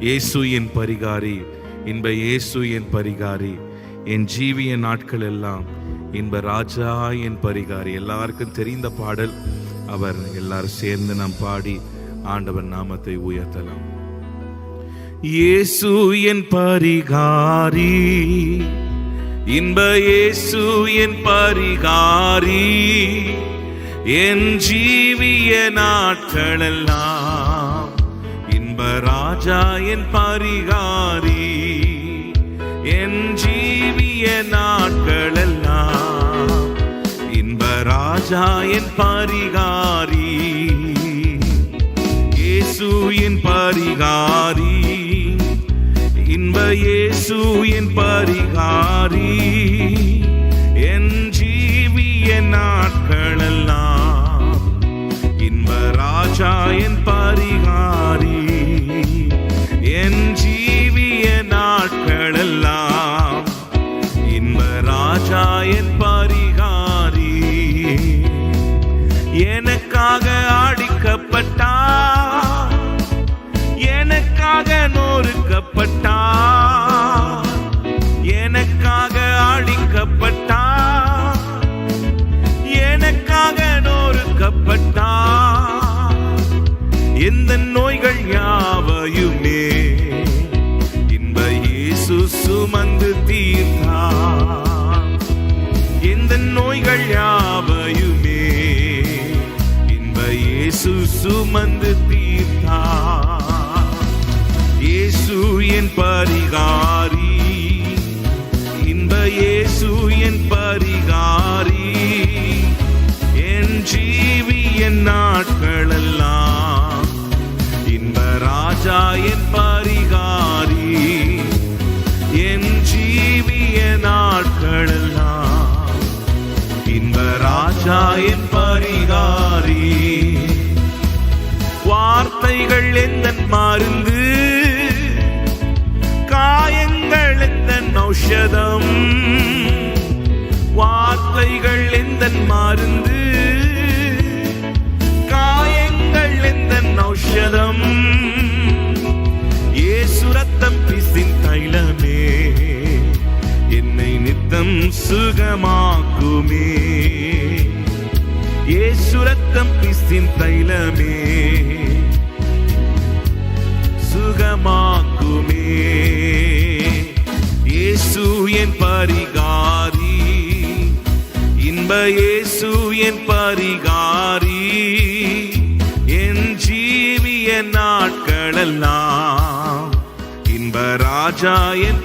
இயேசு என் பரிகாரி இன்ப இயேசு என் பரிகாரி என் ஜீவிய நாட்கள் எல்லாம் இன்ப ராஜா என் பரிகாரி. எல்லாருக்கும் தெரிந்த பாடல். அவர் எல்லாரும் சேர்ந்து நாம் பாடி ஆண்டவர் நாமத்தை உயர்த்தலாம். இயேசு என் பரிகாரி இன்ப இயேசு என் பரிகாரி என் ஜீவிய நாட்களெல்லாம் எல்லாம் ராஜா என் பரிகாரி என் ஜீவிய நாட்களெல்லாம் இன்ப ராஜா என் பரிகாரி இயேசு என் பரிகாரி இன்ப இயேசு என் பரிகாரி என் ஜீவிய நாட்களெல்லாம் இன்ப ராஜா என் பரிகாரி. எனக்காக அடிக்கப்பட்டா எனக்காக நொறுக்கப்பட்டார் எனக்காக அடிக்கப்பட்டா எனக்காக நொறுக்கப்பட்டார் எந்த நோய் இயேசு சுமந்து தீர்த்தா இயேசு என் பரிகாரி வார்த்தைகள் எந்த மருந்து? காயங்கள் எந்த ஔஷதம்? வார்த்தைகள் எந்த மருந்து? காயங்கள் எந்த ஔஷதம்? ஏ சுரத்தம் பிசின் தைலமே என்னை நித்தம் சுகமாக்குமே. இயேசு ரத்தம் பிசின் தைலமே சுகமாக்குமே இயேசு என் பரிகாரி. இன்ப இயேசு என் பரிகாரி. என் ஜீவிய நாட்களெல்லாம் இன்ப ராஜா என்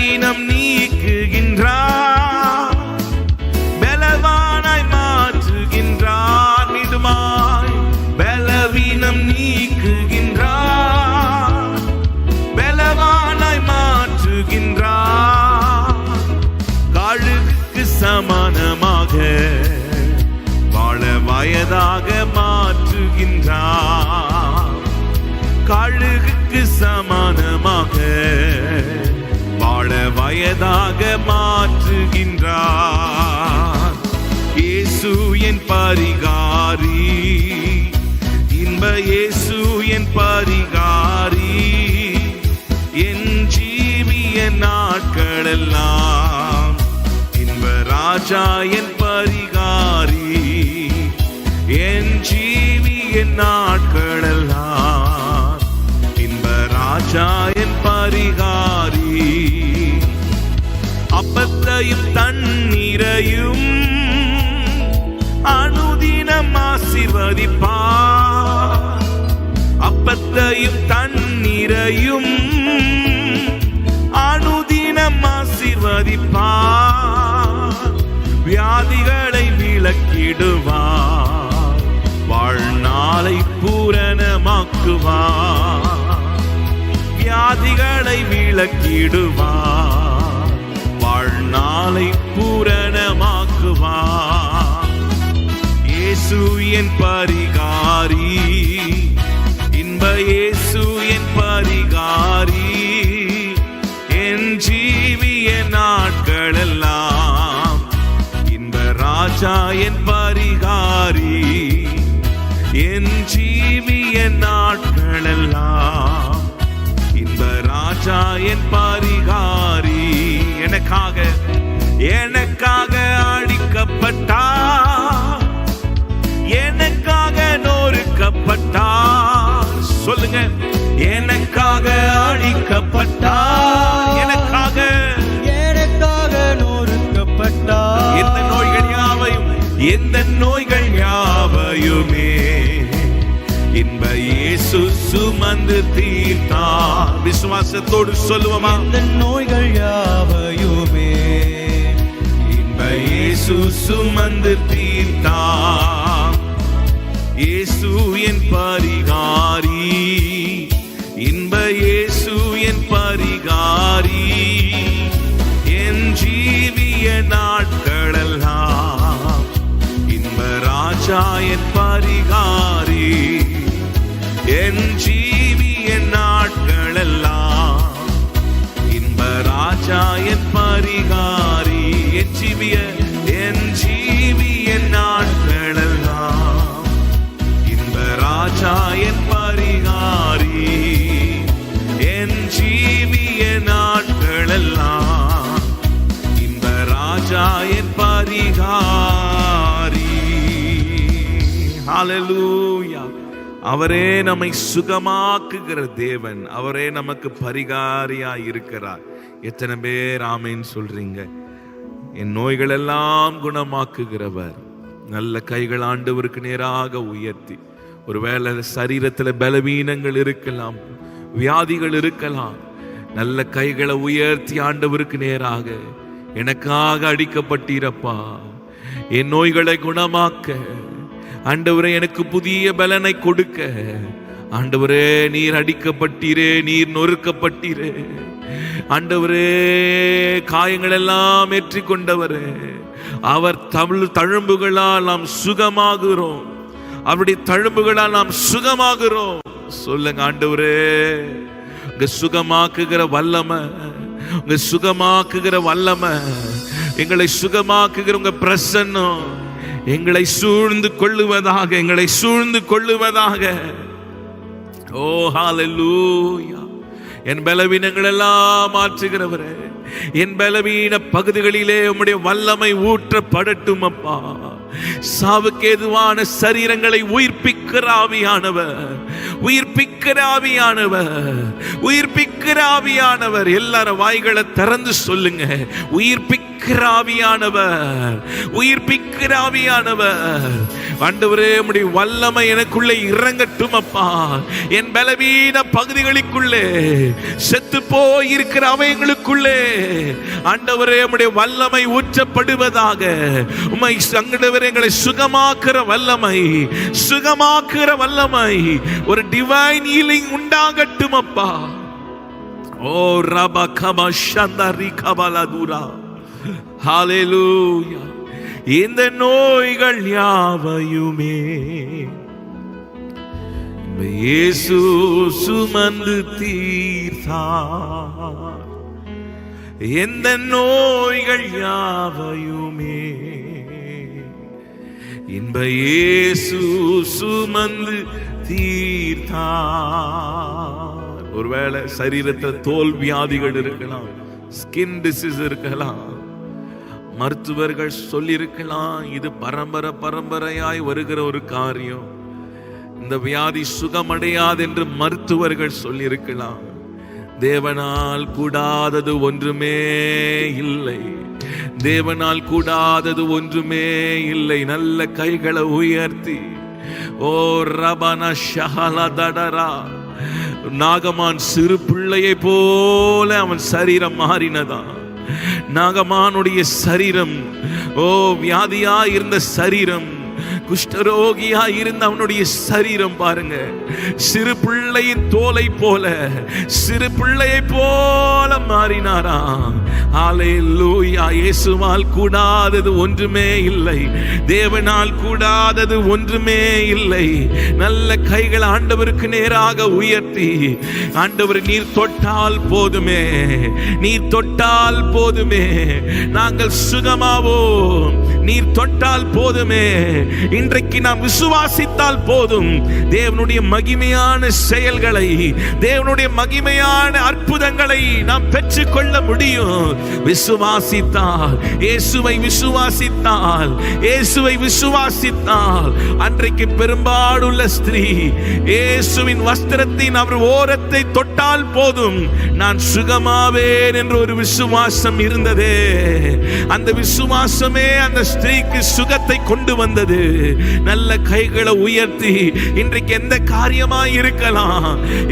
பலவீனம் நீக்குகின்றார் இயேசு என் பரிகாரி. இன்ப இயேசு என் பரிகாரி. என் ஜீவிய நாட்களெல்லாம் இன்ப ராஜா என் பரிகாரி. என் ஜீவிய நாட்களெல்லாம் இன்ப ராஜா என் பரிகாரி. அப்பத்தையும் தண்ணீரையும் அனுதினம் ஆசிர்வதிப்பா அப்பத்தையும் தண்ணீரையும் அனுதினம் ஆசிர்வதிப்பா வியாதிகளை விளக்கிடுவா வாழ்நாளை பூரணமாக்குவா வியாதிகளை விளக்கிடுவா வாழ்நாளை பூரணமாக்குவா இயேசு என் பரிகாரி. இன்ப இயேசு என் பரிகாரி. என் ஜீவிய நாட்களெல்லாம் இன்ப ராஜா என் நோய்கள் யாவையுமே? இன்ப இயேசு சுமந்து தீர்த்தார் விசுவாசத்தோடு சொல்லுவோமா? இந்த நோய்கள் யாவையுமே? இன்ப இயேசு சுமந்து தீர்த்தார் இயேசு என் பரிகாரி. பரிகாரி என் ஜீவிய அவரே நம்மை சுகமாக்குகிற தேவன். அவரே நமக்கு பரிகாரியா இருக்கிறார். எத்தனை பேர் ஆமைன்னு சொல்றீங்க? என் நோய்கள் எல்லாம் குணமாக்குகிறவர். நல்ல கைகள் ஆண்டவருக்கு நேராக உயர்த்தி. ஒருவேளை சரீரத்தில் பலவீனங்கள் இருக்கலாம் வியாதிகள் இருக்கலாம். நல்ல கைகளை உயர்த்தி ஆண்டவருக்கு நேராக எனக்காக அடிக்கப்பட்டீரப்பா. என் நோய்களை குணமாக்க. ஆண்டவரே எனக்கு புதிய பலனை கொடுக்க. ஆண்டவரே நீர் அடிக்கப்பட்டீரே நீர் நொறுக்கப்பட்டீரே. ஆண்டவரே காயங்கள் எல்லாம் ஏற்றி கொண்டவரே அவர் தமிழ் தழும்புகளால் நாம் சுகமாகிறோம் அவருடைய தழும்புகளால் நாம் சுகமாகிறோம் சொல்லுங்க ஆண்டவரே உங்க சுகமாக்குகிற வல்லமை உங்க சுகமாக்குகிற வல்லமை எங்களை சுகமாக்குகிற உங்க பிரசன்னம். எங்களை சூழ்ந்து கொள்ளுவதாக எங்களை சூழ்ந்து கொள்ளுவதாக. ஓ ஹாலூயா என் பலவீனங்கள் எல்லாம் மாற்றுகிறவரே என் பலவீன பகுதிகளிலே உம்முடைய வல்லமை ஊற்றப்படட்டும் அப்பா. சாவுக்கு எதுவான சரீரங்களை உயிர்ப்பிக்கிற ஆவியானவர் உயிர்ப்பிக்கிற ஆவியானவர் உயிர்ப்பிக்கிற ஆவியானவர். எல்லாரும் வாய்களை திறந்து சொல்லுங்க. உயிர்ப்பிக்கிற ஆவியானவர் உயிர்ப்பிக்கிற ஆவியானவர். ஆண்டவரே உடைய வல்லமை எனக்குள்ளே இறங்கட்டும் அப்பா. என் பலவீன பகுதிகளுக்குள்ளே செத்து போய் இருக்கிற அவயங்களுக்குள்ளே ஆண்டவரே உடைய வல்லமை ஊற்றப்படுவதாக. உம்மை சங்கடவரே எங்களை சுகமாக்குற வல்லமை சுகமாக்குற வல்லமை ஒரு டிவைன் ஹீலிங் உண்டாகட்டும் அப்பா. ஓ ரபா கமா ஷந்தரி தூரா ஹாலேலூயா இந்த நோய்கள் யாவையுமே. இயேசு சுமந்து தீர்த்தார். எந்த நோய்கள் யாவையுமே. இன்ப இயேசு சுமந்து தீர்த்தார். ஒருவேளை சரீரத்தில் தோல் வியாதிகள் இருக்கலாம் ஸ்கின் டிசீஸ் இருக்கலாம். மருத்துவர்கள் சொல்லியிருக்கலாம் இது பரம்பரை பரம்பரையாய் வருகிற ஒரு காரியம். இந்த வியாதி சுகமடையாது என்று மருத்துவர்கள் சொல்லியிருக்கலாம். தேவனால் கூடாதது ஒன்றுமே இல்லை. தேவனால் கூடாதது ஒன்றுமே இல்லை. நல்ல கைகளை உயர்த்தி ஓ ரபன ஷஹல தடரா. நாகமான் சிறு பிள்ளையை போல அவன் சரீரம் மாறினதான் நாகமானுடைய சரீரம். ஓ வியாதியா இருந்த சரீரம். குஷ்டரோகியா இருந்த அவனுடைய சரீரம் பாருங்க. சிறு பிள்ளையின் தோலை போல சிறு பிள்ளையை போல மாறினாராம். லூயா இயேசுவால் கூடாதது ஒன்றுமே இல்லை. தேவனால் கூடாதது ஒன்றுமே இல்லை. நல்ல கைகள் ஆண்டவருக்கு நேராக உயர்த்தி ஆண்டவர் நீர் தொட்டால் போதுமே. நீர் தொட்டால் போதுமே. நாங்கள் சுகமாவோம். நீர் தொட்டால் போதுமே. இன்றைக்கு நாம் விசுவாசித்தால் போதும். தேவனுடைய மகிமையான செயல்களை தேவனுடைய மகிமையான அற்புதங்களை நாம் பெற்றுக்கொள்ள முடியும். விசுவாசித்தால் இயேசுவை விசுவாசித்தால் இயேசுவை விசுவாசித்தால். அன்றைக்கு பெரும்பாடுள்ள ஸ்திரீ இயேசுவின் வஸ்திரத்தின் அவர் ஓரத்தை தொட்டால் போதும். நான் சுகமாவேன் என்ற ஒரு விசுவாசம் இருந்ததே. அந்த விசுவாசமே அந்த ஸ்திரீக்கு சுகத்தை கொண்டு வந்தது. நல்ல கைகளை உயர்த்தி இன்றைக்கு எந்த காரியமா இருக்கலாம்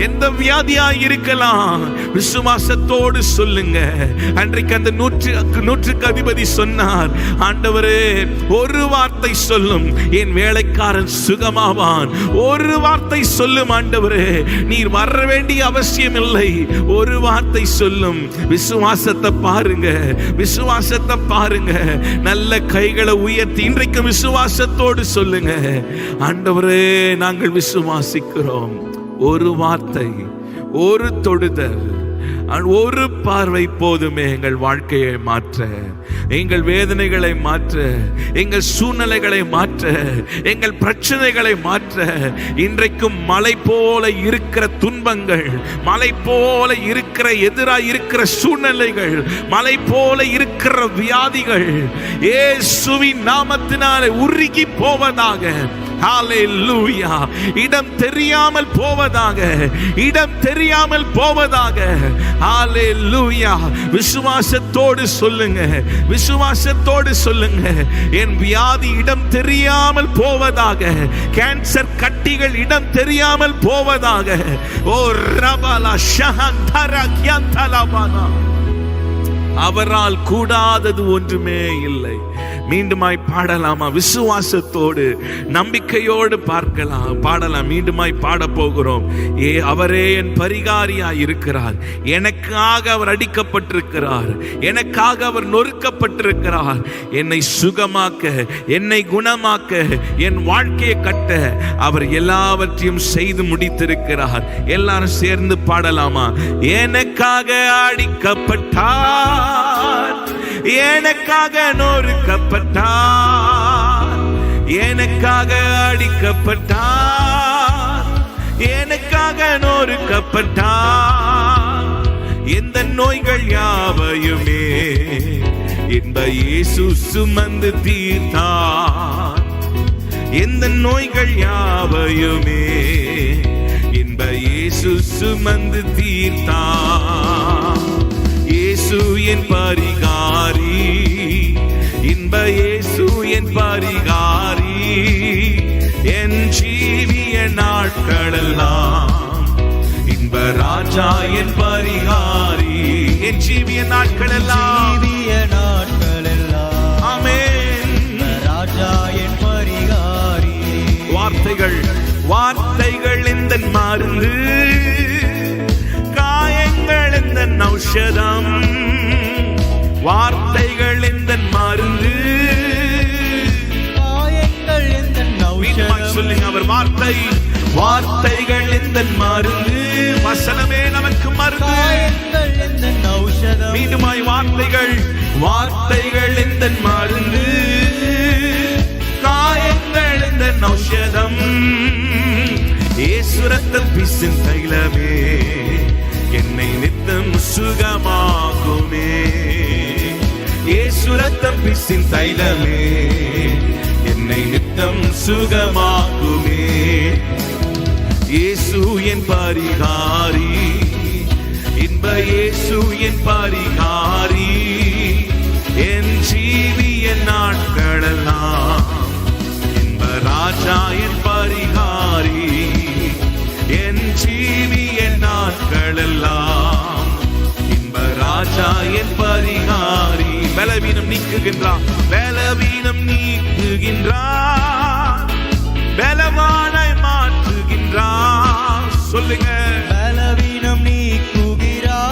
எந்த வியாதியா இருக்கலாம் விசுவாசத்தோடு சொல்லுங்க. அன்றைக்கு அந்த நூற்று நூற்றுக்கு அதிபதி சொன்னார் ஆண்டவரே ஒரு வார்த்தை சொல்லும் என் வேலைக்காரன் சுகமாவான். ஒரு வார்த்தை சொல்லும் ஆண்டவரே நீர் வர வேண்டிய அவசியம் இல்லை ஒரு வார்த்தை சொல்லும் விசுவாசத்தை பாருங்க விசுவாசத்தை பாருங்க. நல்ல கைகளை உயர்த்தி இன்றைக்கு விசுவாசத்தோடு சொல்லுங்க. ஆண்டவரே நாங்கள் விசுவாசிக்கிறோம். ஒரு வார்த்தை ஒரு தொடுதல். ஒரு பார்வை போதுமே எங்கள் வாழ்க்கையை மாற்ற. எங்கள் வேதனைகளை மாற்ற. எங்கள் சூழ்நிலைகளை மாற்ற. எங்கள் பிரச்சனைகளை மாற்ற. இன்றைக்கும் மலை போல இருக்கிற துன்பங்கள் மலை போல இருக்கிற எதிராக இருக்கிற சூழ்நிலைகள் மலை போல இருக்கிற வியாதிகள் ஏசுவின் நாமத்தினாலே உருகி போவதாக இடம் தெரியாமல் போவதாக இடம் தெரியாமல் போவதாக. ஹalleluya விசுவாசத்தோடு சொல்லுங்க விசுவாசத்தோடு சொல்லுங்க. என் வியாதி இடம் தெரியாமல் போவதாக கேன்சர் கட்டிகள் இடம் தெரியாமல் போவதாக. ஓ ரபலா ஷஹந்தர கியந்தலபனா அவரால் கூடாதது ஒன்றுமே இல்லை. மீண்டுமாய் பாடலாமா? விசுவாசத்தோடு நம்பிக்கையோடு பார்க்கலாம். பாடலாம். மீண்டுமாய் பாட போகிறோம். ஏ அவரே என் பரிகாரியாய் இருக்கிறார். எனக்காக அவர் அடிக்கப்பட்டிருக்கிறார். எனக்காக அவர் நொறுக்கப்பட்டிருக்கிறார். என்னை சுகமாக்க என்னை குணமாக்க என் வாழ்க்கையை கட்ட அவர் எல்லாவற்றையும் செய்து முடித்திருக்கிறார். எல்லாரும் சேர்ந்து பாடலாமா? எனக்காக அடிக்கப்பட்டார். எனக்காக நொறுக்கப்பட்டார். எனக்காக அடிக்கப்பட்டார். எனக்காக நொறுக்கப்பட்டார். எந்த நோய்கள் யாவையுமே என்ப இயேசு சுமந்து தீர்த்தார். எந்த நோய்கள் யாவையுமே என்ப இயேசு சுமந்து தீர்த்தார். இயேசு என் பரிகாரி இன்ப இயேசு என் பரிகாரி என் ஜீவிய நாட்களெல்லாம். இன்ப ராஜா என் பரிகாரி என் ஜீவிய நாட்களெல்லாம். ஜீவிய நாட்களெல்லாம். ஆமென். ராஜா என் பரிகாரி. வார்த்தைகள் வார்த்தைகள் இந்த மருந்து? காயங்கள் இந்த ஔஷதம்? வார்த்தைகள் இந்த வார்த்தை வார்த்தைகள் இந்த மருந்து? வசனமே நமக்கு மருந்து. மீண்டுமாய் வார்த்தைகள் வார்த்தைகள் இந்த மருந்து? காயங்கள் இந்த நௌஷதம் ஏசுரத்தம் பிசின் தைலமே என்னை நித்தம் சுகமாகுமே. ஏசுரத்தம் பிசின் தைலமே என்னை நித்தம் சுகமாகுமே. இயேசு என் பரிகாரி. இன்ப இயேசு என் பரிகாரி. என் ஜீவிய நாட்களெல்லாம் இன்ப ராஜா என் பரிகாரி. என் ஜீவிய நாட்களெல்லாம் இன்ப ராஜா என் பரிகாரி. பலவீனம் நீக்குகின்றார் பலவீனம் நீக்குகின்றார் பலவானாய் மாற்றுகின்றார் சொல்லுங்க. பலவீனம் நீக்குகிறார்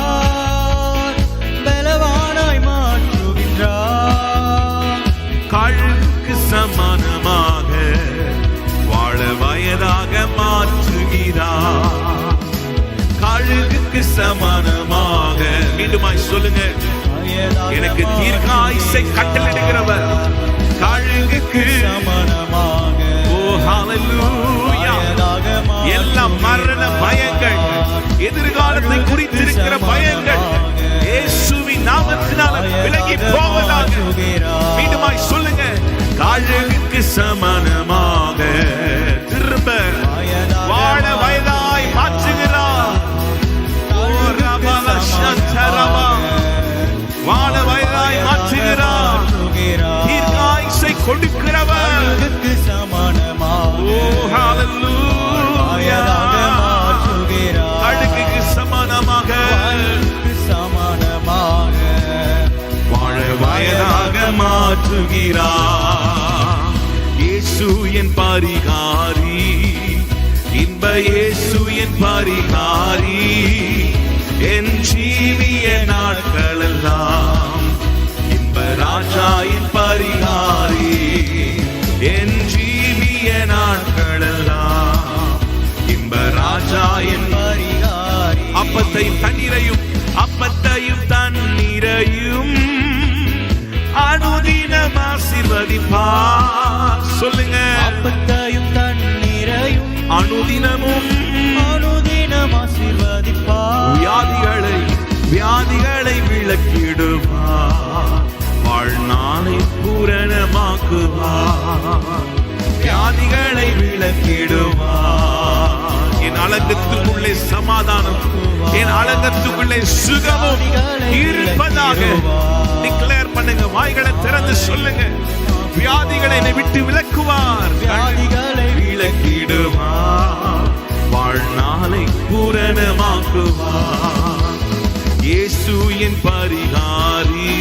பலவானாய் மாற்றுகின்றார் கழுக்கு சமானமாக வாழ வயதாக மாற்றுகிறார் கழுகுக்கு சமானமாக மீண்டுமாய் சொல்லுங்க. எனக்கு தீர்க்காயுசை கட்டளிடுகிறவர் பரிகாரி. இன்ப இயேசு என் பரிகாரி. என் ஜீவிய நாட்களெல்லாம் இன்ப ராஜா என் பரிகாரி. என் ஜீவிய நாட்களெல்லாம் இன்ப ராஜா என் அப்பத்தை தண்ணீரையும் அப்பத்தையும் தண்ணீர் ஆசீர்வதிப்பார் சொல்லுங்க. அப்பத்தையும் தண்ணீரையும் அனுதினமும் அனுதினம் ஆசீர்வதிப்பார் வியாதிகளை வியாதிகளை விளக்கிடுவார் வாழ்நாளை பூரணமாக்குவார் வியாதிகளை விளக்கிடுவார் என் அலங்கத்துக்குள்ளே சமாதானம் என் அலங்கத்துக்குள்ளே சுகமும் இருப்பதாக டிக்ளேர் பண்ணுங்க. வாய்களை திறந்து சொல்லுங்க. வியாதிகளை என்னை விட்டு விலக்குவார். வியாதிகளை விளக்கிடுவார் வாழ்நாளை பூரணமாக்குவார். இயேசு என் பரிகாரி.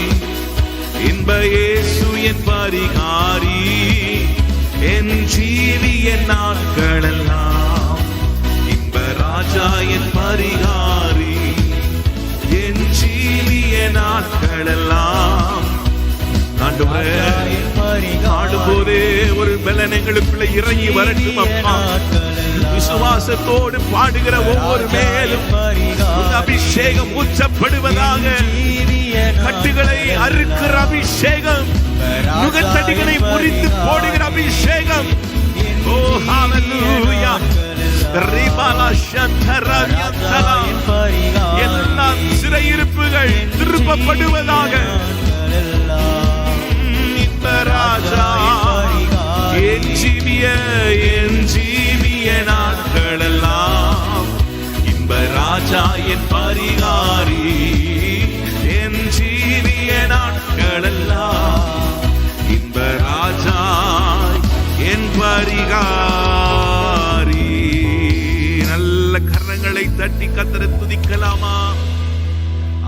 இன்ப இயேசு என் பரிகாரி. என் ஜீவிய நாட்களெல்லாம் இன்ப ராஜா என் பரிகாரி. என் ஜீவிய நாட்களெல்லாம் ஆடும்போதே ஒரு பலன் எங்களுக்குள்ள இறங்கி வரட்டும் அப்பா. விசுவாசத்தோடு பாடுகிற ஒவ்வொரு மேலும் அபிஷேகம் ஊற்றப்படுவதாக கட்டுகளை அறுக்கிற அபிஷேகம். நுகத்தடிகளை முறித்து போடுகிற அபிஷேகம். ஓ ஹalleluya எல்லாம் சிறையிருப்புகள் திருப்பப்படுவதாக. இந்த ராஜா. என் ஜீவிய என் ஜீவிய நாட்களெல்லாம். இன்ப ராஜா என் பரிகாரி.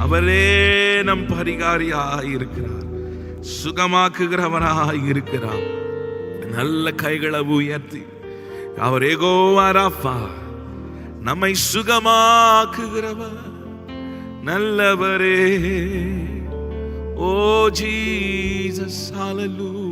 அவரே நம் பரிகாரியாய் இருக்கிறார். சுகமாக்குகிறவராய் இருக்கிறார். நல்ல கைகளை உயர்த்தி அவர் ஏகோவாராப்பா நம்மை சுகமாக்குகிறவர். நல்லவரே ஓ ஜீசஸ் ஹalleluya